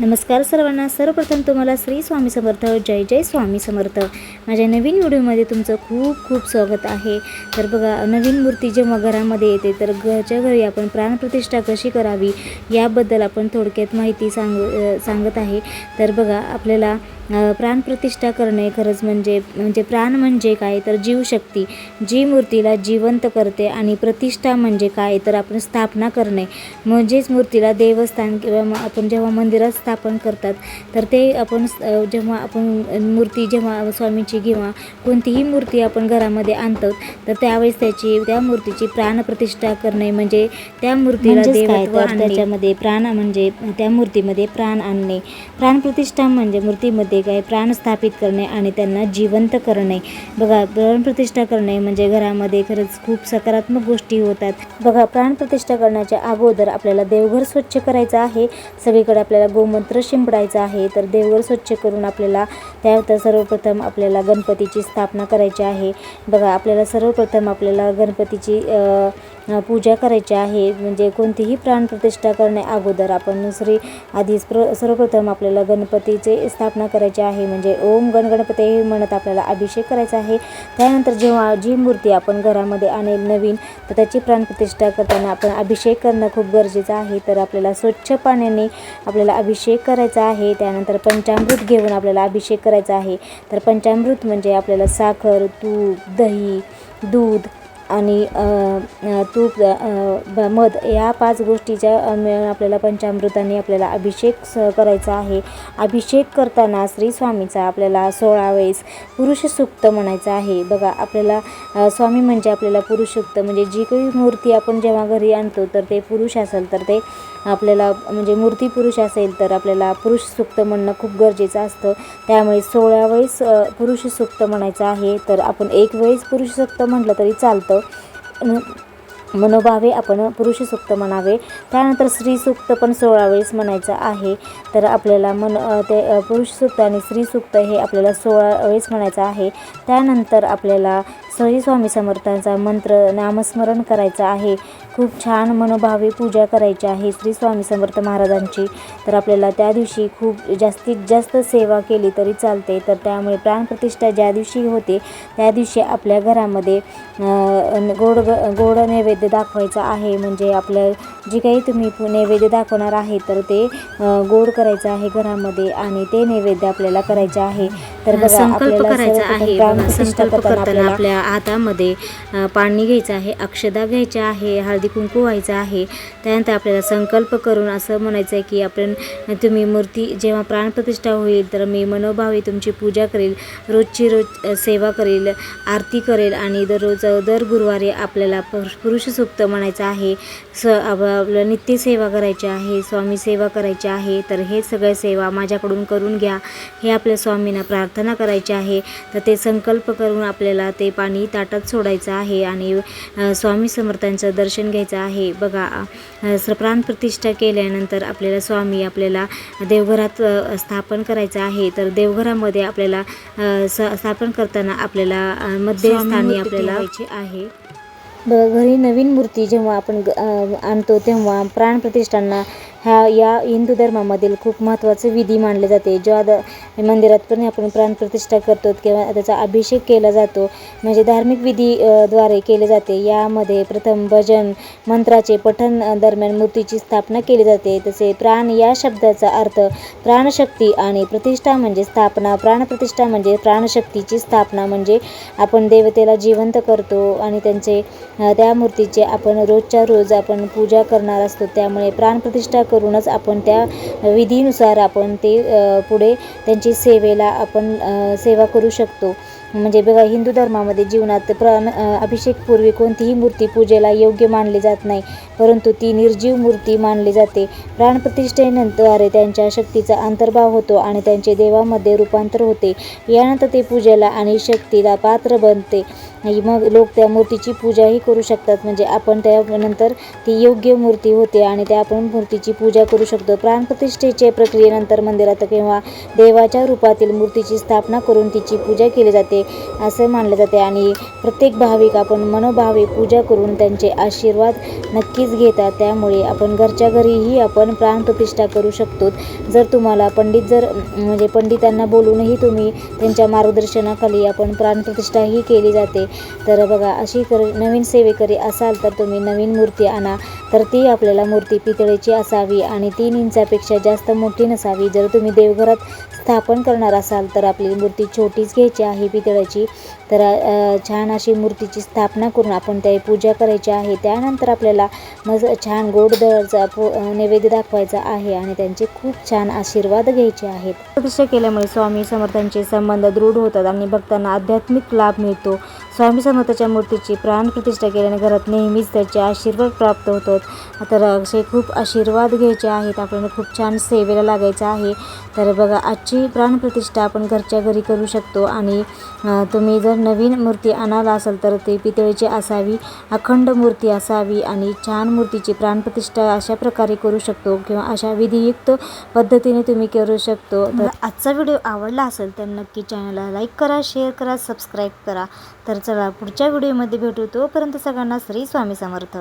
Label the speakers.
Speaker 1: नमस्कार सर्वांना. सर्वप्रथम तुम्हाला श्री स्वामी समर्थ जय जय स्वामी समर्थ. माझ्या नवीन व्हिडिओमध्ये तुमचं खूप खूप स्वागत आहे. तर बघा नवीन मूर्ती जेव्हा घरामध्ये येते तर घरच्या घरी आपण प्राणप्रतिष्ठा कशी करावी याबद्दल आपण थोडक्यात माहिती सांग सांगत आहे. तर बघा आपल्याला प्राणप्रतिष्ठा करणे खरंच म्हणजे म्हणजे प्राण म्हणजे काय? तर जीवशक्ती. जी मूर्तीला जिवंत करते आणि प्रतिष्ठा म्हणजे काय? तर आपण स्थापना करणे. म्हणजेच मूर्तीला देवस्थान किंवा मग आपण जेव्हा मंदिरात स्थापन करतात. तर ते आपण जेव्हा आपण मूर्ती जेव्हा स्वामीची किंवा कोणतीही मूर्ती आपण घरामध्ये आणतो तर त्यावेळेस त्याची त्या मूर्तीची प्राणप्रतिष्ठा करणे म्हणजे त्या मूर्तीला देवत्व.
Speaker 2: त्याच्यामध्ये
Speaker 1: प्राण म्हणजे त्या मूर्तीमध्ये प्राण आणणे. प्राणप्रतिष्ठा म्हणजे मूर्तीमध्ये काय प्राण स्थापित करणे आणि त्यांना जिवंत करणे. बघा प्राणप्रतिष्ठा करणे म्हणजे घरामध्ये खरंच खूप सकारात्मक गोष्टी होतात. बघा प्राणप्रतिष्ठा करण्याच्या अगोदर आपल्याला देवघर स्वच्छ करायचं आहे. सगळीकडे आपल्याला गोमंत्र शिंपडायचा आहे तर देवघर स्वच्छ करून आपल्याला त्या सर्वप्रथम आपल्याला गणपतीची स्थापना करायची आहे. बघा आपल्याला सर्वप्रथम आपल्याला गणपतीची पूजा करायची आहे. म्हणजे कोणतीही प्राणप्रतिष्ठा करण्या अगोदर आपण श्री आधीच प्र सर्वप्रथम आपल्याला गणपतीचे स्थापना करायची आहे. म्हणजे ओम गण गणपती म्हणत आपल्याला अभिषेक करायचा आहे. त्यानंतर जेव्हा जी मूर्ती आपण घरामध्ये आणेल नवीन तर त्याची प्राणप्रतिष्ठा करताना आपण अभिषेक करणं खूप गरजेचं आहे. तर आपल्याला स्वच्छ पाण्याने आपल्याला अभिषेक करायचा आहे त्यानंतर पंचामृत घेऊन आपल्याला अभिषेक करायचा आहे. तर पंचामृत म्हणजे आपल्याला साखर तूप दही दूध आणि तूप ब- मध या पाच गोष्टीच्या मिळून आपल्याला पंचामृताने आपल्याला अभिषेक स करायचा आहे. अभिषेक करताना श्री स्वामीचा आपल्याला सोळा वेळेस पुरुष सूक्त म्हणायचं आहे. बघा आपल्याला स्वामी म्हणजे आपल्याला पुरुषसुक्त म्हणजे जी काही मूर्ती आपण जेव्हा घरी आणतो तर ते पुरुष असेल तर ते आपल्याला म्हणजे मूर्ती पुरुष असेल तर आपल्याला पुरुष सूक्त म्हणणं खूप गरजेचं असतं. त्यामुळे सोळा वेळेस पुरुष सूक्त म्हणायचं आहे. तर आपण एक वेळेस पुरुष सूक्त म्हटलं तरी चालतं. मनोभावे आपण पुरुषसूक्त म्हणावे. त्यानंतर स्त्रीसूक्त पण सोळा वेळेस म्हणायचं आहे. तर आपल्याला मन ते पुरुष सूक्त आणि स्त्रीसूक्त हे आपल्याला सोळा वेळेस म्हणायचं आहे. त्यानंतर आपल्याला स्वामी समर्थांचा मंत्र नामस्मरण करायचं आहे. खूप छान मनोभावे पूजा करायची आहे श्री स्वामी समर्थ महाराजांची. तर आपल्याला त्या दिवशी खूप जास्तीत जास्त सेवा केली तरी चालते. तर त्यामुळे प्राणप्रतिष्ठा ज्या दिवशी होते त्या दिवशी आपल्या घरामध्ये गोड गोड नैवेद्य दाखवायचा आहे. म्हणजे आपलं जे काही तुम्ही नैवेद्य दाखवणार आहे तर ते गोड करायचं आहे घरामध्ये आणि ते नैवेद्य आपल्याला करायचे आहे. तर
Speaker 2: संकल्प
Speaker 1: आपल्याला
Speaker 2: करायचा आहे संकल्प
Speaker 1: करताना
Speaker 2: आपल्या हातामध्ये पाणी घ्यायचं आहे अक्षदा घ्यायच्या आहे हळदी कुंकू व्हायचं आहे. त्यानंतर आपल्याला संकल्प करून असं म्हणायचं आहे की आपण तुम्ही मूर्ती जेव्हा प्राणप्रतिष्ठा होईल तर मी मनोभावे तुमची पूजा करेल रोजची रोज सेवा करेल आरती करेल आणि दररोज दर गुरुवारी आपल्याला पुरुष सुप्त म्हणायचं आहे. स आपलं नित्य सेवा करायची आहे स्वामी सेवा करायची आहे तर हे सगळं सेवा माझ्याकडून करून घ्या. हे आपल्या स्वामींना प्रार्थना करायची आहे. तर ते संकल्प करून आपल्याला ते पाणी ताटात सोडायचं आहे आणि स्वामी समर्थांचं दर्शन घ्यायचं आहे. बघा अ, स- प्राणप्रतिष्ठा केल्यानंतर आपल्याला स्वामी आपल्याला देवघरात स्थापन करायचं आहे. तर देवघरामध्ये आपल्याला स्थापन करताना आपल्याला मध्यस्थानी आपल्याला आहे.
Speaker 1: घरी नवीन मूर्ती जेव्हा आपण आणतो तेव्हा प्राणप्रतिष्ठांना हा या हिंदू धर्मामधील खूप महत्त्वाचे विधी मानले जाते. जेव्हा द मंदिरात पण आपण प्राणप्रतिष्ठा करतो किंवा त्याचा अभिषेक केला जातो म्हणजे धार्मिक विधी द्वारे केले जाते. यामध्ये प्रथम भजन मंत्राचे पठन दरम्यान मूर्तीची स्थापना केली जाते. तसे प्राण या शब्दाचा अर्थ प्राणशक्ती आणि प्रतिष्ठा म्हणजे स्थापना. प्राणप्रतिष्ठा म्हणजे प्राणशक्तीची स्थापना म्हणजे आपण देवतेला जिवंत करतो आणि त्यांचे त्या मूर्तीचे आपण रोजच्या रोज आपण पूजा करणार असतो. त्यामुळे प्राणप्रतिष्ठा करूनच आपण त्या विधीनुसार आपण ते पुढे त्यांची सेवेला आपण सेवा करू शकतो. म्हणजे बघा हिंदू धर्मामध्ये जीवनात प्राण अभिषेकपूर्वी कोणतीही मूर्ती पूजेला योग्य मानली जात नाही परंतु ती निर्जीव मूर्ती मानली जाते. प्राणप्रतिष्ठेनंतर त्यांच्या शक्तीचा अंतर्भाव होतो आणि त्यांचे देवामध्ये रूपांतर होते. यानंतर ते पूजेला आणि शक्तीला पात्र बनते. मग लोक त्या मूर्तीची पूजाही करू शकतात. म्हणजे आपण त्यानंतर ती योग्य मूर्ती होते आणि त्या आपण मूर्तीची पूजा करू शकतो. प्राणप्रतिष्ठेच्या प्रक्रियेनंतर मंदिरात किंवा देवाच्या रूपातील मूर्तीची स्थापना करून तिची पूजा केली जाते. असते असं मानलं जाते. आणि प्रत्येक भाविक आपण मनोभावे पूजा करून त्यांचे आशीर्वाद नक्कीच घेतात. त्यामुळे आपण घरच्या घरीही आपण प्राणप्रतिष्ठा करू शकतो. जर तुम्हाला पंडित जर म्हणजे पंडितांना बोलूनही तुम्ही त्यांच्या मार्गदर्शनाखाली आपण प्राणप्रतिष्ठाही केली जाते. तर बघा अशी कर नवीन सेवेकरी असाल तर तुम्ही नवीन मूर्ती आणा. तर ती आपल्याला मूर्ती पितळेची असावी आणि तीन इंचापेक्षा जास्त मोठी नसावी. जर तुम्ही देवघरात स्थापन करणार असाल तर आपली मूर्ती छोटीच घ्यायची आहे. पितळेची तर छान अशी मूर्तीची स्थापना करून आपण त्या पूजा करायची आहे. त्यानंतर आपल्याला मग छान गोड दळाचा पो नैवेद्य दाखवायचा आहे आणि त्यांचे खूप छान आशीर्वाद घ्यायचे आहेत. प्रतिष्ठा केल्यामुळे स्वामी समर्थांचे संबंध दृढ होतात आणि भक्तांना आध्यात्मिक लाभ मिळतो. स्वामी समर्थाच्या मूर्तीची प्राणप्रतिष्ठा केल्याने घरात नेहमीच त्याचे आशीर्वाद प्राप्त होतात. तर असे खूप आशीर्वाद घ्यायचे आहेत. आपल्याला खूप छान सेवेला लागायचं आहे. तर बघा आजची प्राणप्रतिष्ठा आपण घरच्या घरी करू शकतो आणि तुम्ही जर नवीन मूर्ती आणाल असाल तर ते पितळेची असावी अखंड मूर्ती असावी आणि छान मूर्तीची प्राणप्रतिष्ठा अशा प्रकारे करू शकतो किंवा अशा विधियुक्त पद्धतीने तुम्ही करू शकतो. तर आजचा व्हिडिओ आवडला असेल तर नक्की चॅनलला लाईक करा शेअर करा सबस्क्राईब करा. तर चला पुढच्या व्हिडिओमध्ये भेटू. तोपर्यंत सगळ्यांना श्री स्वामी समर्थ.